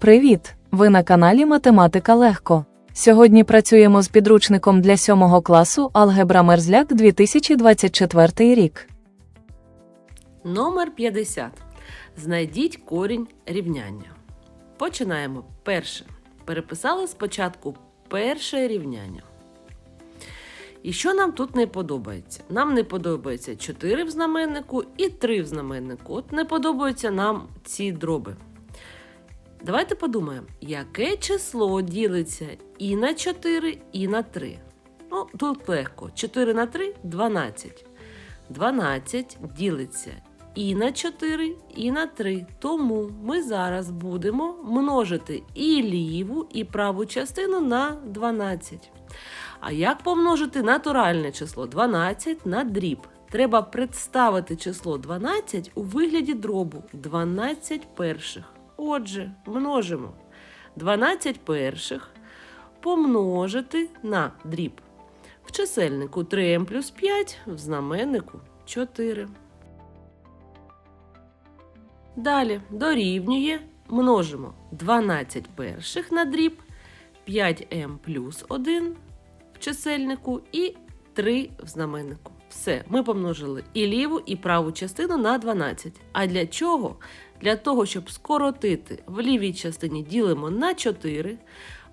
Привіт! Ви на каналі Математика Легко. Сьогодні працюємо з підручником для 7 класу Алгебра Мерзляк 2024 рік. Номер 50. Знайдіть корінь рівняння. Починаємо. Перше. Переписали спочатку перше рівняння. І що нам тут не подобається? Нам не подобається 4 в знаменнику і 3 в знаменнику. От не подобаються нам ці дроби. Давайте подумаємо, яке число ділиться і на 4, і на 3. Ну, тут легко. 4 на 3 12. 12 ділиться і на 4, і на 3. Тому ми зараз будемо множити і ліву, і праву частину на 12. А як помножити натуральне число 12 на дріб? Треба представити число 12 у вигляді дробу 12 перших. Отже, множимо 12 перших помножити на дріб. В чисельнику 3m плюс 5, в знаменнику 4. Далі дорівнює множимо 12 перших на дріб, 5m плюс 1 в чисельнику і 3 в знаменнику. Все, ми помножили і ліву, і праву частину на 12. А для чого? Для того, щоб скоротити в лівій частині ділимо на 4,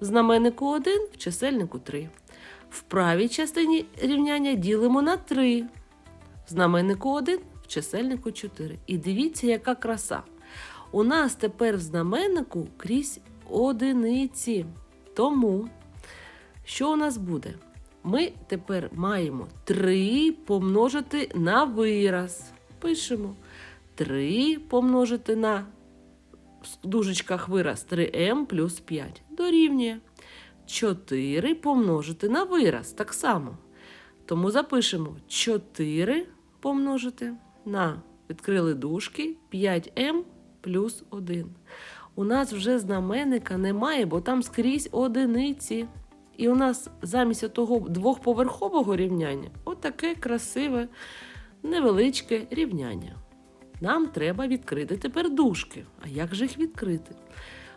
в знаменнику 1, в чисельнику 3. В правій частині рівняння ділимо на 3, в знаменнику 1, в чисельнику 4. І дивіться, яка краса. У нас тепер в знаменнику крізь одиниці. Тому, що у нас буде? Ми тепер маємо 3 помножити на вираз. Пишемо 3 помножити на в дужечках вираз 3m плюс 5 дорівнює 4 помножити на вираз так само. Тому запишемо 4 помножити на відкрили дужки 5m плюс 1. У нас вже знаменника немає, бо там скрізь одиниці. І у нас замість того двохповерхового рівняння отаке красиве, невеличке рівняння. Нам треба відкрити тепер дужки. А як же їх відкрити?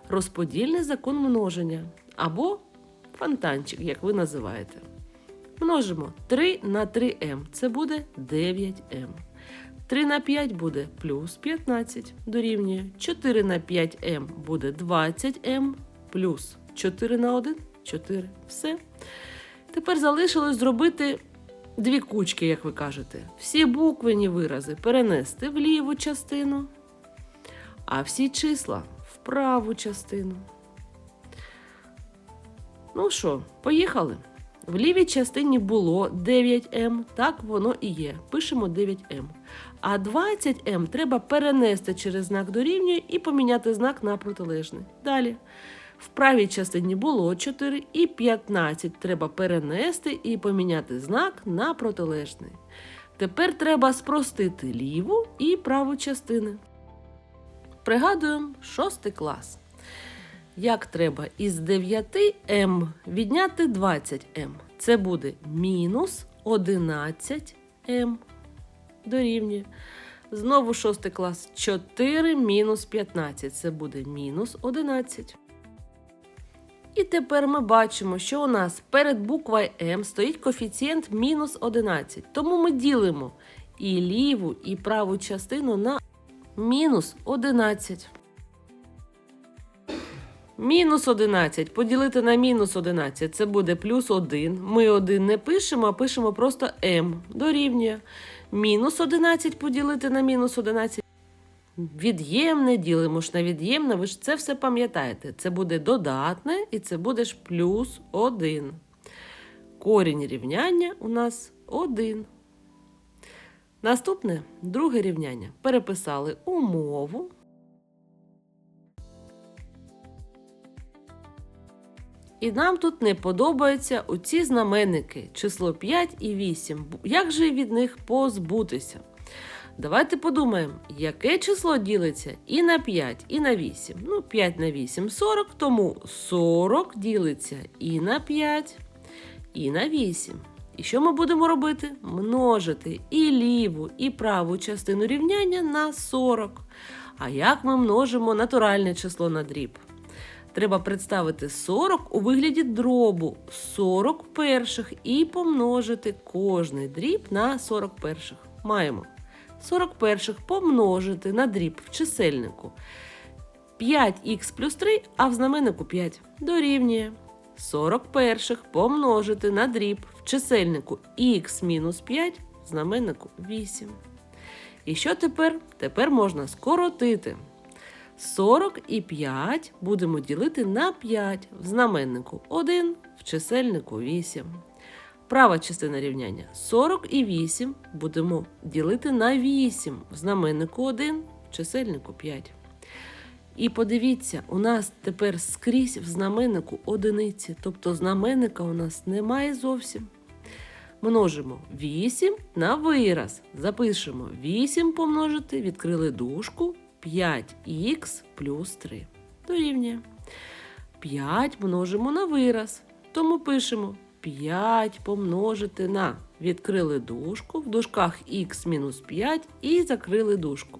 Розподільний закон множення або фонтанчик, як ви називаєте. Множимо 3 на 3m. Це буде 9m. 3 на 5 буде плюс 15 дорівнює. 4 на 5m буде 20m плюс 4 на 1 4. Все. Тепер залишилось зробити дві кучки, як ви кажете. Всі буквені вирази перенести в ліву частину, а всі числа в праву частину. Ну що, поїхали? В лівій частині було 9М, так воно і є. Пишемо 9М. А 20М треба перенести через знак дорівнює і поміняти знак на протилежний. Далі. В правій частині було 4 і 15 треба перенести і поміняти знак на протилежний. Тепер треба спростити ліву і праву частини. Пригадуємо шостий клас. Як треба із 9М відняти 20М? Це буде мінус 11М дорівнює. Знову шостий клас. 4 мінус 15. Це буде мінус 11. І тепер ми бачимо, що у нас перед буквою М стоїть коефіцієнт мінус 11. Тому ми ділимо і ліву, і праву частину на мінус 11. Мінус 11 поділити на мінус 11 це буде плюс 1. Ми 1 не пишемо, а пишемо просто m дорівнює. Мінус 11 поділити на мінус 11. Від'ємне ділимо ж на від'ємне, ви ж це все пам'ятаєте. Це буде додатне і це буде ж плюс 1. Корінь рівняння у нас 1. Наступне друге рівняння. Переписали умову. І нам тут не подобаються оці знаменники, число 5 і 8. Як же від них позбутися? Давайте подумаємо, яке число ділиться і на 5, і на 8. Ну, 5 на 8 40, тому 40 ділиться і на 5, і на 8. І що ми будемо робити? Множити і ліву, і праву частину рівняння на 40. А як ми множимо натуральне число на дріб? Треба представити 40 у вигляді дробу 40 перших і помножити кожний дріб на 40 перших. Маємо 40 перших помножити на дріб в чисельнику 5х плюс 3, а в знаменнику 5 дорівнює 40 перших помножити на дріб в чисельнику х мінус 5, в знаменнику 8. І що тепер? Тепер можна скоротити. 40 і 5 будемо ділити на 5 в знаменнику 1, в чисельнику 8. Права частина рівняння 40 і 8 будемо ділити на 8 в знаменнику 1, в чисельнику 5. І подивіться, у нас тепер скрізь в знаменнику одиниці, тобто знаменника у нас немає зовсім. Множимо 8 на вираз. Запишемо 8 помножити, відкрили дужку 5х плюс 3. Дорівнює. 5 множимо на вираз. Тому пишемо 5 помножити на відкрили дужку, в дужках х мінус 5 і закрили дужку.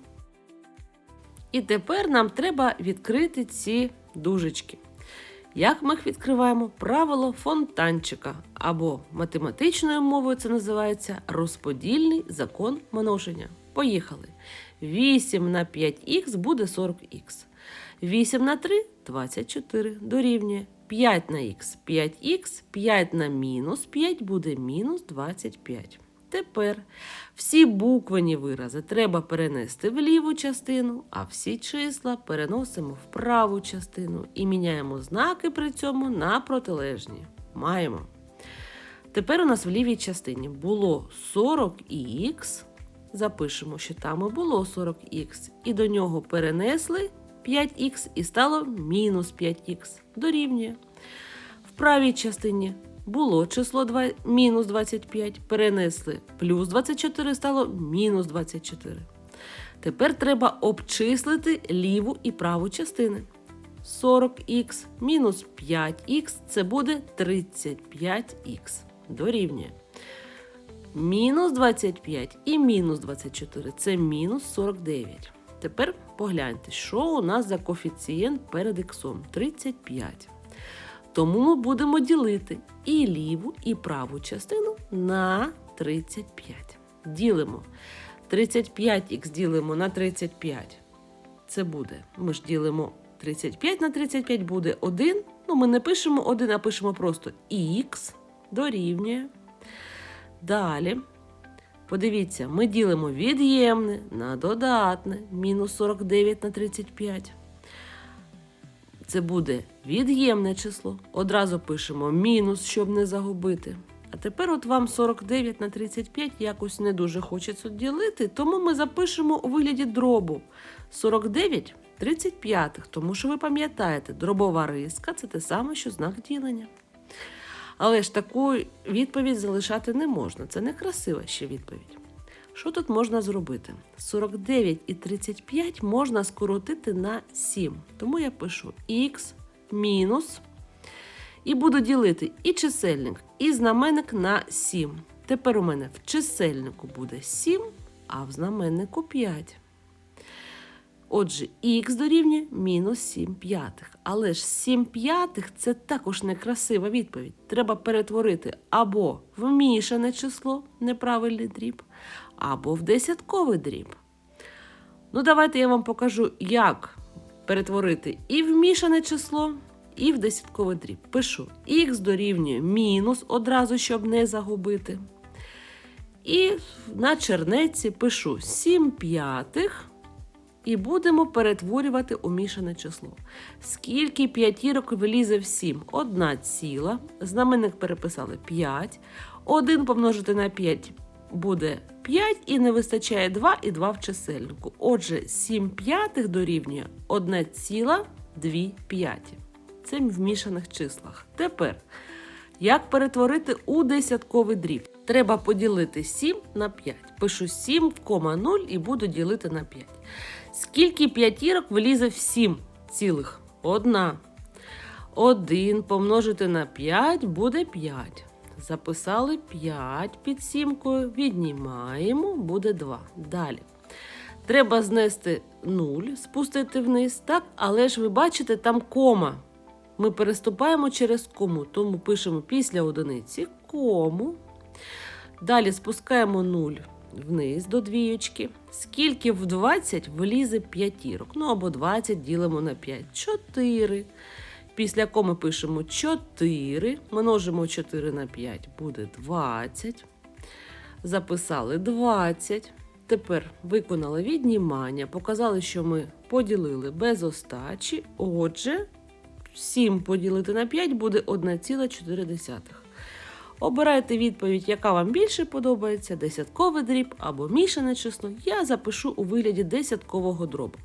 І тепер нам треба відкрити ці дужечки. Як ми їх відкриваємо? Правило фонтанчика або математичною мовою це називається розподільний закон множення. Поїхали. 8 на 5х буде 40х. 8 на 3 24 дорівнює. 5 на х 5х, 5 на мінус 5 буде мінус 25. Тепер всі буквені вирази треба перенести в ліву частину, а всі числа переносимо в праву частину і міняємо знаки при цьому на протилежні. Маємо. Тепер у нас в лівій частині було 40х. Запишемо, що там і було 40х. І до нього перенесли 5х і стало мінус 5х. Дорівнює. В правій частині було число 2, мінус 25, перенесли плюс 24, стало мінус 24. Тепер треба обчислити ліву і праву частини. 40х мінус 5х це буде 35х. Дорівнює. Мінус 25 і мінус 24 це мінус 49. Тепер погляньте, що у нас за коефіцієнт перед іксом 35. Тому ми будемо ділити і ліву, і праву частину на 35. Ділимо. 35х ділимо на 35. Це буде. Ми ж ділимо 35 на 35 буде 1. Ну, ми не пишемо 1, а пишемо просто х дорівнює. Далі. Подивіться, ми ділимо від'ємне на додатне, мінус 49 на 35. Це буде від'ємне число. Одразу пишемо мінус, щоб не загубити. А тепер от вам 49 на 35 якось не дуже хочеться ділити, тому ми запишемо у вигляді дробу 49 35, тому що ви пам'ятаєте, дробова риска це те саме, що знак ділення. Але ж таку відповідь залишати не можна. Це не красива ще відповідь. Що тут можна зробити? 49 і 35 можна скоротити на 7. Тому я пишу х мінус. І буду ділити і чисельник, і знаменник на 7. Тепер у мене в чисельнику буде 7, а в знаменнику 5. Отже, х дорівнює мінус 7 п'ятих. Але ж 7 п'ятих це також некрасива відповідь. Треба перетворити або в мішане число, неправильний дріб, або в десятковий дріб. Ну, давайте я вам покажу, як перетворити і в мішане число, і в десятковий дріб. Пишу х дорівнює мінус одразу, щоб не загубити. І на чернеці пишу 7 п'ятих. І будемо перетворювати у мішане число. Скільки п'ятірок влізе в 7? Одна ціла. Знаменник переписали 5. 1 помножити на 5 буде 5 і не вистачає 2 і 2 в чисельнику. Отже, 7 п'ятих дорівнює 1 ціла 2 п'яті. Це в мішаних числах. Тепер, як перетворити у десятковий дріб? Треба поділити 7 на 5. Пишу 7 в кома 0 і буду ділити на 5. Скільки п'ятірок влізе в 7 цілих? Одна. 1 помножити на 5 буде 5. Записали 5 під сімкою, віднімаємо, буде 2. Далі. Треба знести 0, спустити вниз, так? Але ж ви бачите, там кома. Ми переступаємо через кому, тому пишемо після одиниці кому. Далі спускаємо 0 вниз до двієчки. Скільки в 20 влізе п'ятірок? Ну або 20 ділимо на 5. 4. Після коми пишемо 4. Множимо 4 на 5, буде 20. Записали 20. Тепер виконали віднімання, показали, що ми поділили без остачі. Отже, 7 поділити на 5 буде 1,4. Обирайте відповідь, яка вам більше подобається: десятковий дріб або мішане число. Я запишу у вигляді десяткового дробу.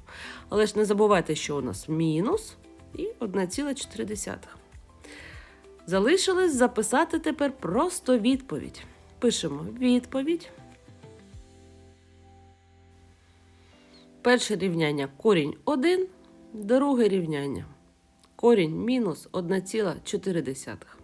Але ж не забувайте, що у нас мінус і 1,4. Залишилось записати тепер просто відповідь. Пишемо відповідь. Перше рівняння корінь 1, друге рівняння корінь мінус 1,4.